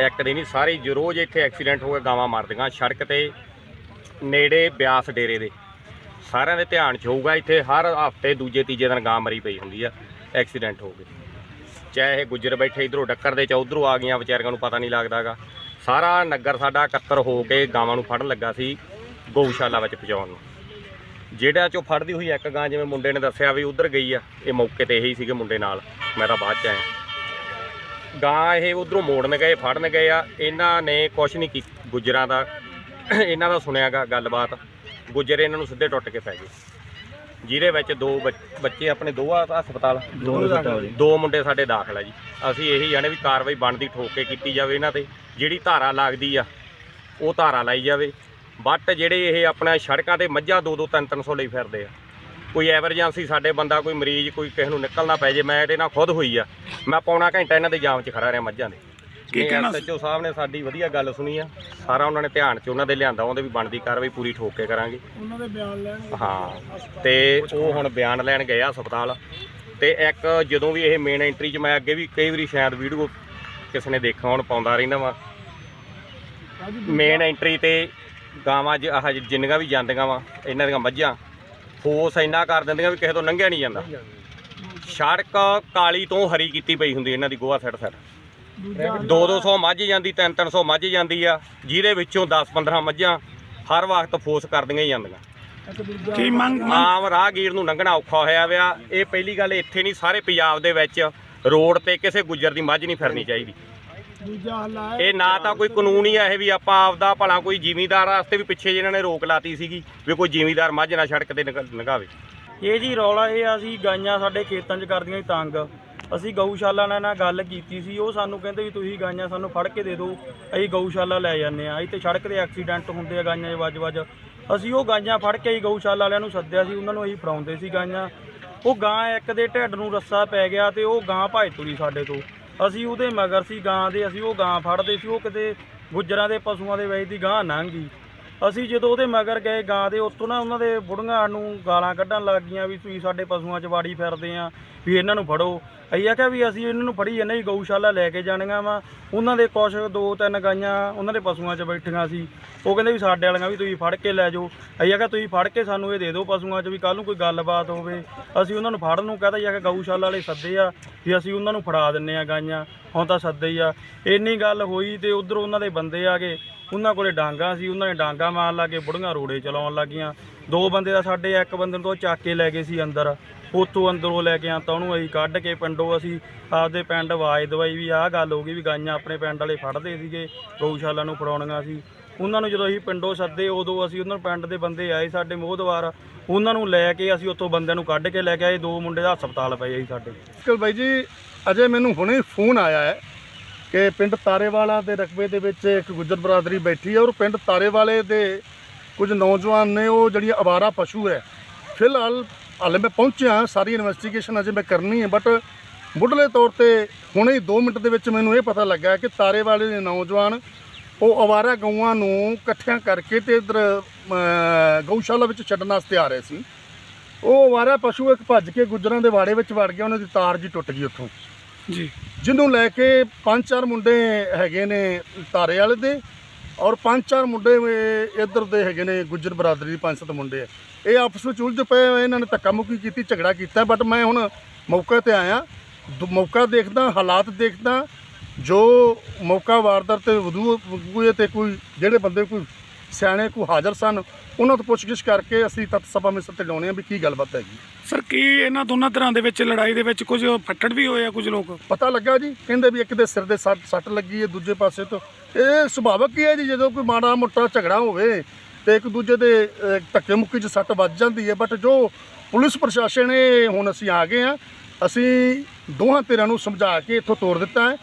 ਇੱਕ ਦਿਨ ਸਾਰੇ ਰੋਜ਼ ਇੱਥੇ ਐਕਸੀਡੈਂਟ ਹੋ ਕੇ ਗਾਵਾਂ ਮਰਦੀਆਂ ਸੜਕ ਤੇ ਨੇੜੇ ਬਿਆਸ ਡੇਰੇ ਦੇ। ਸਾਰਿਆਂ ਦੇ ਧਿਆਨ 'ਚ ਹੋਊਗਾ, ਇੱਥੇ ਹਰ ਹਫ਼ਤੇ ਦੂਜੇ ਤੀਜੇ ਦਿਨ ਗਾਂ ਮਰੀ ਪਈ ਹੁੰਦੀ ਆ, ਐਕਸੀਡੈਂਟ ਹੋ ਗਏ। ਚਾਹੇ ਇਹ ਗੁੱਜਰ ਬੈਠੇ ਇਧਰੋਂ ਡੱਕਰ ਦੇ ਚ ਉਧਰੋਂ ਆ ਗਈਆਂ, ਵਿਚਾਰੀਆਂ ਨੂੰ ਪਤਾ ਨਹੀਂ ਲੱਗਦਾਗਾ। ਸਾਰਾ ਨਗਰ ਸਾਡਾ ਇਕੱਤਰ ਹੋ ਕੇ ਗਾਵਾਂ ਨੂੰ ਫੜਨ ਲੱਗਾ ਸੀ ਗਊਸ਼ਾਲਾ ਵਿੱਚ ਪਹੁੰਚਾਉਣ ਨੂੰ। ਜਿਹੜਾ ਚੋਂ ਫੜਦੀ ਹੋਈ ਇੱਕ ਗਾਂ, ਜਿਵੇਂ ਮੁੰਡੇ ਨੇ ਦੱਸਿਆ ਵੀ ਉਧਰ ਗਈ ਆ, ਇਹ ਮੌਕੇ ਤੇ ਇਹੀ ਸੀਗੇ ਮੁੰਡੇ ਨਾਲ। ਮੈਂ ਤਾਂ ਬਾਅਦ ਚ ਆਇਆ। ਗਾਂ ਇਹ ਉਧਰੋਂ ਮੋੜਨ ਗਏ, ਫੜਨ ਗਏ ਆ। ਇਹਨਾਂ ਨੇ ਕੁਛ ਨਹੀਂ ਕੀ, ਗੁੱਜਰਾਂ ਦਾ, ਇਹਨਾਂ ਦਾ ਸੁਣਿਆਗਾ ਗੱਲਬਾਤ। ਗੁੱਜਰ ਇਹਨਾਂ ਨੂੰ ਸਿੱਧੇ ਟੁੱਟ ਕੇ ਪੈ ਗਏ। ਜਿਹਦੇ ਵਿੱਚ ਦੋ ਬੱਚ- ਬੱਚੇ ਆਪਣੇ ਦੋ ਆ ਹਸਪਤਾਲ ਦੋ ਮੁੰਡੇ ਸਾਡੇ ਦਾਖਲ ਆ ਜੀ। ਅਸੀਂ ਇਹੀ ਜਾਣੇ ਵੀ ਕਾਰਵਾਈ ਬਣਦੀ ਠੋਕ ਕੇ ਕੀਤੀ ਜਾਵੇ ਇਹਨਾਂ ਤੇ। ਜਿਹੜੀ ਧਾਰਾ ਲੱਗਦੀ ਆ ਉਹ ਧਾਰਾ ਲਾਈ ਜਾਵੇ। ਬਟ ਜਿਹੜੇ ਇਹ ਆਪਣਾ ਸੜਕਾਂ ਤੇ ਮੱਝਾਂ ਦੋ ਦੋ ਤਿੰਨ ਤਿੰਨ ਸੌ ਲਈ ਫਿਰਦੇ ਆ। ਕੋਈ ਐਮਰਜੈਂਸੀ ਸਾਡੇ ਬੰਦਾ ਕੋਈ ਮਰੀਜ਼ ਕੋਈ ਕਿਸੇ ਨੂੰ ਨਿਕਲਣਾ ਪੈ ਜੇ ਮੈਂ ਇਹਦੇ ਨਾਲ ਖੁਦ ਹੋਈ ਆ। ਮੈਂ ਪੌਣਾ ਘੰਟਾ ਇਹਨਾਂ ਦੇ ਜਾਮ 'ਚ ਖੜਾ ਰਿਹਾ ਮੱਝਾਂ ਦੇ। ਕੀ ਕਹਿਣਾ ਐਸਐਚਓ ਸਾਹਿਬ ਨੇ ਸਾਡੀ ਵਧੀਆ ਗੱਲ ਸੁਣੀ ਆ। ਸਾਰਾ ਉਹਨਾਂ ਨੇ ਧਿਆਨ 'ਚ ਉਹਨਾਂ ਦੇ ਲਿਆਂਦਾ ਉਹਦੇ ਵੀ ਬਣਦੀ ਕਾਰਵਾਈ ਪੂਰੀ ਠੋਕ ਕੇ ਕਰਾਂਗੇ। ਉਹਨਾਂ ਦੇ ਬਿਆਨ ਲੈਣ ਹਾਂ ਤੇ ਉਹ ਹੁਣ ਬਿਆਨ ਲੈਣ ਗਏ ਆ ਹਸਪਤਾਲ। ਤੇ ਇੱਕ ਜਦੋਂ ਵੀ ਇਹ ਮੇਨ ਐਂਟਰੀ 'ਚ ਮੈਂ ਅੱਗੇ ਵੀ ਕਈ ਵਾਰੀ ਸ਼ਾਇਦ ਵੀਡੀਓ ਕਿਸੇ ਨੇ ਦੇਖਿਆ ਹੁਣ ਪਾਉਂਦਾ ਰਹਿੰਦਾ ਵਾ। ਮੇਨ ਐਂਟਰੀ ਤੇ ਗਾਵਾਂ ਜ ਆਹ ਜਿੰਨੀਆਂ ਵੀ ਜਾਂਦੀਆਂ ਵਾ ਇਹਨਾਂ ਦੀਆਂ ਮੱਝਾਂ ਫੋਰਸ ਇੰਨਾ ਕਰ ਦਿੰਦੀਆਂ ਵੀ ਕਿਸੇ ਤੋਂ ਲੰਘਿਆ ਨਹੀਂ ਜਾਂਦਾ। ਸੜਕ ਕਾਲੀ ਤੋਂ ਹਰੀ ਕੀਤੀ ਪਈ ਹੁੰਦੀ ਇਹਨਾਂ ਦੀ ਗੋਆ ਸੜ ਸੜ ਦੋ 200 ਮੱਝ ਜਾਂਦੀ 3 300 ਮੱਝ ਜਾਂਦੀ ਆ। ਜਿਹਦੇ ਵਿੱਚੋਂ 10 15 ਮੱਝਾਂ ਹਰ ਵਕਤ ਫੋਰਸ ਕਰਦੀਆਂ ਹੀ ਜਾਂਦੀਆਂ। ਕੀ ਮੰਗ ਆਮ ਰਾਹਗੀਰ ਨੂੰ ਲੰਘਣਾ ਔਖਾ ਹੋਇਆ ਵਿਆ ਇਹ ਪਹਿਲੀ ਗੱਲ ਇੱਥੇ ਨਹੀਂ ਸਾਰੇ ਪੰਜਾਬ ਦੇ ਵਿੱਚ ਰੋਡ ਤੇ ਕਿਸੇ ਗੁੱਜਰ ਦੀ ਮੱਝ ਨਹੀਂ ਫਿਰਨੀ ਚਾਹੀਦੀ। ਇਹ ਨਾ ਤਾਂ ਕੋਈ ਕਾਨੂੰਨ ਹੀ ਆ ਇਹ ਵੀ ਆਪਾਂ ਆਪਦਾ ਭਲਾ ਕੋਈ ਜ਼ਿਮੀਂਦਾਰ ਵਾਸਤੇ ਵੀ ਪਿੱਛੇ ਜਿਹਨਾਂ ਨੇ ਰੋਕ ਲਾਤੀ ਸੀਗੀ ਵੀ ਕੋਈ ਜ਼ਿਮੀਂਦਾਰ ਮੱਝ ਨਾ ਸੜਕ ਤੇ ਲੰਘ- ਲੰਘਾਵੇ। ਇਹ ਜੀ ਰੌਲਾ ਇਹ ਆ ਅਸੀਂ ਗਾਈਆਂ ਸਾਡੇ ਖੇਤਾਂ 'ਚ ਕਰਦੀਆਂ ਸੀ ਤੰਗ। ਅਸੀਂ ਗਊਸ਼ਾਲਾ ਨਾਲ ਨਾਲ ਗੱਲ ਕੀਤੀ ਸੀ, ਉਹ ਸਾਨੂੰ ਕਹਿੰਦੇ ਵੀ ਤੁਸੀਂ ਗਾਈਆਂ ਸਾਨੂੰ ਫੜ ਕੇ ਦੇ ਦਿਓ, ਅਸੀਂ ਗਊਸ਼ਾਲਾ ਲੈ ਜਾਂਦੇ ਆ ਇੱਥੇ ਸੜਕ ਤੇ ਐਕਸੀਡੈਂਟ ਹੁੰਦੇ ਆ ਗਾਈਆਂ 'ਚ ਵੱਜ-ਵੱਜ। ਅਸੀਂ ਉਹ ਗਾਈਆਂ ਫੜ ਕੇ ਹੀ ਗਊਸ਼ਾਲਾ ਵਾਲਿਆਂ ਨੂੰ ਸੱਦਿਆ ਸੀ, ਉਹਨਾਂ ਨੂੰ ਅਸੀਂ ਫੜਾਉਂਦੇ ਸੀ ਗਾਈਆਂ। ਉਹ ਗਾਂ ਇੱਕ ਦੇ ਢਿੱਡ ਨੂੰ ਰੱਸਾ ਪੈ ਗਿਆ ਤੇ ਉਹ ਗਾਂ ਭੱਜ ਤੁਰੀ ਸਾਡੇ ਤੋਂ। ਅਸੀਂ ਉਹਦੇ ਮਗਰ ਸੀ ਗਾਂ ਦੇ, ਅਸੀਂ ਉਹ ਗਾਂ ਫੜਦੇ ਸੀ, ਉਹ ਕਿਤੇ ਗੁੱਜਰਾਂ ਦੇ ਪਸ਼ੂਆਂ ਦੇ ਵਿੱਚ ਦੀ ਗਾਂ ਲੰਘ ਗਈ। ਅਸੀਂ ਜਦੋਂ ਉਹਦੇ ਮਗਰ ਗਏ ਗਾਂ ਦੇ ਉੱਤੋਂ ਨਾ ਉਹਨਾਂ ਦੇ ਬੁੜੀਆਂ ਨੂੰ ਗਾਲਾਂ ਕੱਢਣ ਲੱਗ ਗਈਆਂ ਵੀ ਤੁਸੀਂ ਸਾਡੇ ਪਸ਼ੂਆਂ 'ਚ ਵਾੜੀ ਫਿਰਦੇ ਆ, ਵੀ ਇਹਨਾਂ ਨੂੰ ਫੜੋ। ਅਸੀਂ ਆਖਿਆ ਵੀ ਅਸੀਂ ਇਹਨਾਂ ਨੂੰ ਫੜੀ, ਇਹਨਾਂ ਹੀ ਗਊਸ਼ਾਲਾ ਲੈ ਕੇ ਜਾਣੀਆਂ ਵਾ। ਉਹਨਾਂ ਦੇ ਕੁਛ ਦੋ ਤਿੰਨ ਗਾਈਆਂ ਉਹਨਾਂ ਦੇ ਪਸ਼ੂਆਂ 'ਚ ਬੈਠੀਆਂ ਸੀ। ਉਹ ਕਹਿੰਦੇ ਵੀ ਸਾਡੇ ਵਾਲੀਆਂ ਵੀ ਤੁਸੀਂ ਫੜ ਕੇ ਲੈ ਜਾਓ। ਅਸੀਂ ਆਖਿਆ ਤੁਸੀਂ ਫੜ ਕੇ ਸਾਨੂੰ ਇਹ ਦੇ ਦਿਓ ਪਸ਼ੂਆਂ 'ਚ ਵੀ ਕੱਲ ਨੂੰ ਕੋਈ ਗੱਲਬਾਤ ਹੋਵੇ। ਅਸੀਂ ਉਹਨਾਂ ਨੂੰ ਫੜਨ ਨੂੰ ਕਹਤਾ ਜੀ, ਆਖਿਆ ਗਊਸ਼ਾਲਾ ਵਾਲੇ ਸੱਦੇ ਆ ਵੀ ਅਸੀਂ ਉਹਨਾਂ ਨੂੰ ਫੜਾ ਦਿੰਨੇ ਆ ਗਾਈਆਂ। ਹੁਣ ਤਾਂ ਸੱਦੇ ਹੀ ਆ। ਇੰਨੀ ਗੱਲ ਹੋਈ ਤੇ ਉਧਰ ਉਹਨਾਂ ਦੇ ਬੰਦੇ ਆ ਗਏ। ਉਹਨਾਂ ਕੋਲੇ ਡਾਂਗਾ ਸੀ, ਉਹਨਾਂ ਨੇ ਡਾਂਗਾ ਮਾਰਨ ਲੱਗੇ, ਬੁੜੀਆਂ ਰੋੜੇ ਚਲਾਉਣ ਲੱਗੀਆਂ। ਦੋ ਬੰਦੇ ਦਾ ਸਾਡੇ ਇੱਕ ਬੰਦੇ ਨੂੰ ਉਹ ਚੱਕ ਕੇ ਲੈ ਗਏ ਸੀ ਅੰਦਰ। ਉੱਥੋਂ ਅੰਦਰੋਂ ਲੈ ਕੇ ਆ ਤਾਂ ਉਹਨੂੰ ਅਸੀਂ ਕੱਢ ਕੇ ਪਿੰਡੋਂ ਅਸੀਂ ਆਪਦੇ ਪਿੰਡ ਆਵਾਜ਼ ਦਵਾਈ ਵੀ ਆਹ ਗੱਲ ਹੋ ਗਈ ਵੀ ਗਾਈਆਂ ਆਪਣੇ ਪਿੰਡ ਵਾਲੇ ਫੜਦੇ ਸੀਗੇ, ਗਊਸ਼ਾਲਾ ਨੂੰ ਫੜਾਉਣੀਆਂ ਸੀ। ਉਹਨਾਂ ਨੂੰ ਜਦੋਂ ਅਸੀਂ ਪਿੰਡੋਂ ਸੱਦੇ, ਉਦੋਂ ਅਸੀਂ ਉਹਨਾਂ ਪਿੰਡ ਦੇ ਬੰਦੇ ਆਏ ਸਾਡੇ ਮੋਹਦਵਾਰ। ਉਹਨਾਂ ਨੂੰ ਲੈ ਕੇ ਅਸੀਂ ਉੱਥੋਂ ਬੰਦਿਆਂ ਨੂੰ ਕੱਢ ਕੇ ਲੈ ਕੇ ਆਏ, ਦੋ ਮੁੰਡੇ ਦਾ ਹਸਪਤਾਲ ਪਏ ਸੀ ਸਾਡੇ। ਅੰਕਲ ਬਾਈ ਜੀ, ਅਜੇ ਮੈਨੂੰ ਹੁਣੇ ਫੋਨ ਆਇਆ ਹੈ ਕਿ ਪਿੰਡ ਤਾਰੇਵਾਲਾ ਦੇ ਰਕਬੇ ਦੇ ਵਿੱਚ ਇੱਕ ਗੁੱਜਰ ਬਰਾਦਰੀ ਬੈਠੀ ਹੈ ਔਰ ਪਿੰਡ ਤਾਰੇਵਾਲੇ ਦੇ ਕੁਝ ਨੌਜਵਾਨ ਨੇ ਉਹ ਜਿਹੜੀ ਅਵਾਰਾ ਪਸ਼ੂ ਹੈ, ਫਿਲਹਾਲ ਹਾਲੇ ਮੈਂ ਪਹੁੰਚਿਆ, ਸਾਰੀ ਇਨਵੈਸਟੀਗੇਸ਼ਨ ਅਜੇ ਮੈਂ ਕਰਨੀ ਹੈ ਬਟ ਮੁੱਢਲੇ ਤੌਰ ਤੇ ਹੁਣੇ ਹੀ 2 ਮਿੰਟ ਦੇ ਵਿੱਚ ਮੈਨੂੰ ਇਹ ਪਤਾ ਲੱਗਾ ਕਿ ਤਾਰੇਵਾਲੇ ਦੇ ਨੌਜਵਾਨ ਉਹ ਅਵਾਰਾ ਗਊਆਂ ਨੂੰ ਇਕੱਠਿਆਂ ਕਰਕੇ ਤੇ ਇਧਰ ਗਊਸ਼ਾਲਾ ਵਿੱਚ ਛੱਡਣ ਵਾਸਤੇ ਆ ਰਹੇ ਸੀ। ਉਹ ਅਵਾਰਾ ਪਸ਼ੂ ਇੱਕ ਭੱਜ ਕੇ ਗੁੱਜਰਾਂ ਦੇ ਵਾੜੇ ਵਿੱਚ ਵੜ ਗਿਆ, ਉਹਨਾਂ ਦੀ ਤਾਰ ਜੀ ਟੁੱਟ ਗਈ ਉੱਥੋਂ। ਜੀ। ਜਿਹਨੂੰ ਲੈ ਕੇ ਪੰਜ ਚਾਰ ਮੁੰਡੇ ਹੈਗੇ ਨੇ ਤਾਰੇ ਵਾਲੇ ਦੇ ਔਰ ਪੰਜ ਚਾਰ ਮੁੰਡੇ ਇਹ ਇੱਧਰ ਦੇ ਹੈਗੇ ਨੇ ਗੁੱਜਰ ਬਰਾਦਰੀ ਦੇ ਪੰਜ ਸੱਤ ਮੁੰਡੇ ਇਹ ਆਪਸ ਵਿੱਚ ਉਲਝ ਪਏ ਇਹਨਾਂ ਨੇ ਧੱਕਾ ਮੁੱਕੀ ਕੀਤੀ, ਝਗੜਾ ਕੀਤਾ ਬਟ ਮੈਂ ਹੁਣ ਮੌਕੇ ਤੇ ਆਇਆ। ਦ- ਮੌਕਾ ਦੇਖਦਾ, ਹਾਲਾਤ ਦੇਖਦਾ, ਜੋ ਮੌਕਾ ਵਾਰਦਾਤ ਤੇ ਵਦੂ ਵਦੂਏ ਤੇ ਕੋਈ, ਜਿਹੜੇ ਬੰਦੇ ਕੋਈ ਸਿਆਣੇ ਕੋਈ ਹਾਜ਼ਰ ਸਨ ਉਹਨਾਂ ਤੋਂ ਪੁੱਛਗਿੱਛ ਕਰਕੇ ਅਸੀਂ ਤੱਤ ਸਭਾ ਮਿਸਰ ਤੇ ਲਾਉਣੇ ਆ ਵੀ ਕੀ ਗੱਲਬਾਤ ਹੈਗੀ। ਸਰ ਕੀ ਇਹਨਾਂ ਦੋਨਾਂ ਤਰ੍ਹਾਂ ਦੇ ਵਿੱਚ ਲੜਾਈ ਦੇ ਵਿੱਚ ਕੁਝ ਫੱਟੜ ਵੀ ਹੋਏ ਆ ਕੁਝ ਲੋਕ? ਪਤਾ ਲੱਗਾ ਜੀ ਕਹਿੰਦੇ ਵੀ ਇੱਕ ਦੇ ਸਿਰ ਦੇ ਸੱਟ ਸੱਟ ਲੱਗੀ ਹੈ ਦੂਜੇ ਪਾਸੇ ਤੋਂ। ਇਹ ਸੁਭਾਵਕ ਹੀ ਹੈ ਜੀ ਜਦੋਂ ਕੋਈ ਮਾੜਾ ਮੋਟਾ ਝਗੜਾ ਹੋਵੇ ਤੇ ਇੱਕ ਦੂਜੇ ਦੇ ਧੱਕੇ ਮੁੱਕੀ 'ਚ ਸੱਟ ਵੱਜ ਜਾਂਦੀ ਹੈ। ਬਟ ਜੋ ਪੁਲਿਸ ਪ੍ਰਸ਼ਾਸਨ ਨੇ ਹੁਣ ਅਸੀਂ ਆ ਗਏ ਆ ਅਸੀਂ ਦੋਹਾਂ ਧਿਰਾਂ ਨੂੰ ਸਮਝਾ ਕੇ ਇੱਥੋਂ ਤੋੜ ਦਿੱਤਾ ਹੈ।